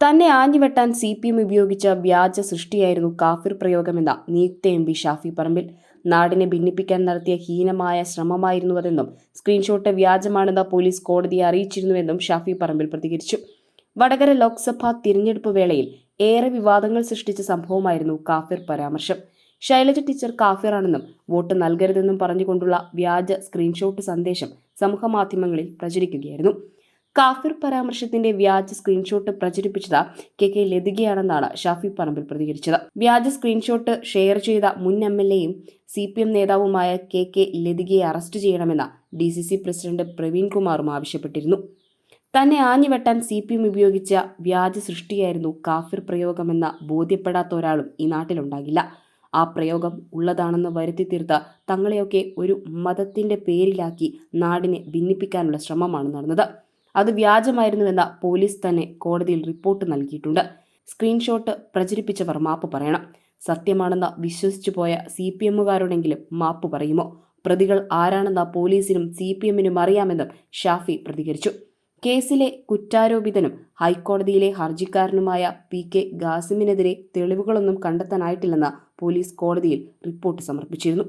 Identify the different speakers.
Speaker 1: തന്നെ ആഞ്ഞുവെട്ടാൻ C P M ഉപയോഗിച്ച വ്യാജ സൃഷ്ടിയായിരുന്നു കാഫിർ പ്രയോഗമെന്ന നിയുക്ത എം പി ഷാഫി പറമ്പിൽ. നാടിനെ ഭിന്നിപ്പിക്കാൻ നടത്തിയ ഹീനമായ ശ്രമമായിരുന്നുവെന്നും സ്ക്രീൻഷോട്ട് വ്യാജമാണെന്ന് പോലീസ് കോടതിയെ അറിയിച്ചിരുന്നുവെന്നും ഷാഫി പറമ്പിൽ പ്രതികരിച്ചു. വടകര ലോക്സഭാ തിരഞ്ഞെടുപ്പ് വേളയിൽ ഏറെ വിവാദങ്ങൾ സൃഷ്ടിച്ച സംഭവമായിരുന്നു കാഫിർ പരാമർശം. ശൈലജ ടീച്ചർ കാഫിറാണെന്നും വോട്ട് നൽകരുതെന്നും പറഞ്ഞുകൊണ്ടുള്ള വ്യാജ സ്ക്രീൻഷോട്ട് സന്ദേശം സമൂഹമാധ്യമങ്ങളിൽ പ്രചരിക്കുകയായിരുന്നു. കാഫിർ പരാമർശത്തിന്റെ വ്യാജ സ്ക്രീൻഷോട്ട് പ്രചരിപ്പിച്ചത് കെ കെ ലതികയാണെന്നാണ് ഷാഫി പറമ്പിൽ പ്രതികരിച്ചത്. വ്യാജ സ്ക്രീൻഷോട്ട് ഷെയർ ചെയ്ത മുൻ എം എൽ എയും സി പി എം നേതാവുമായ കെ കെ ലതികയെ അറസ്റ്റ് ചെയ്യണമെന്ന് D C C president Praveen കുമാറും ആവശ്യപ്പെട്ടിരുന്നു. തന്നെ ആഞ്ഞുവെട്ടാൻ സി പി എം ഉപയോഗിച്ച വ്യാജ സൃഷ്ടിയായിരുന്നു കാഫിർ പ്രയോഗമെന്ന ബോധ്യപ്പെടാത്ത ഒരാളും ഈ നാട്ടിലുണ്ടാകില്ല. ആ പ്രയോഗം ഉള്ളതാണെന്ന് വരുത്തി തീർത്ത തങ്ങളെയൊക്കെ ഒരു മതത്തിന്റെ പേരിലാക്കി നാടിനെ ഭിന്നിപ്പിക്കാനുള്ള ശ്രമമാണ് നടന്നത്. അത് വ്യാജമായിരുന്നുവെന്ന പോലീസ് തന്നെ കോടതിയിൽ റിപ്പോർട്ട് നൽകിയിട്ടുണ്ട്. സ്ക്രീൻഷോട്ട് പ്രചരിപ്പിച്ചവർ മാപ്പ് പറയണം. സത്യമാണെന്ന് വിശ്വസിച്ചു പോയ സി പി എമ്മുകാരോടെങ്കിലും മാപ്പ് പറയുമോ? പ്രതികൾ ആരാണെന്ന പോലീസിനും സി പി എമ്മിനും അറിയാമെന്നും ഷാഫി പ്രതികരിച്ചു. കേസിലെ കുറ്റാരോപിതനും ഹൈക്കോടതിയിലെ ഹർജിക്കാരനുമായ പി കെ ഗാസിമിനെതിരെ തെളിവുകളൊന്നും കണ്ടെത്താനായിട്ടില്ലെന്ന് പോലീസ് കോടതിയിൽ റിപ്പോർട്ട് സമർപ്പിച്ചിരുന്നു.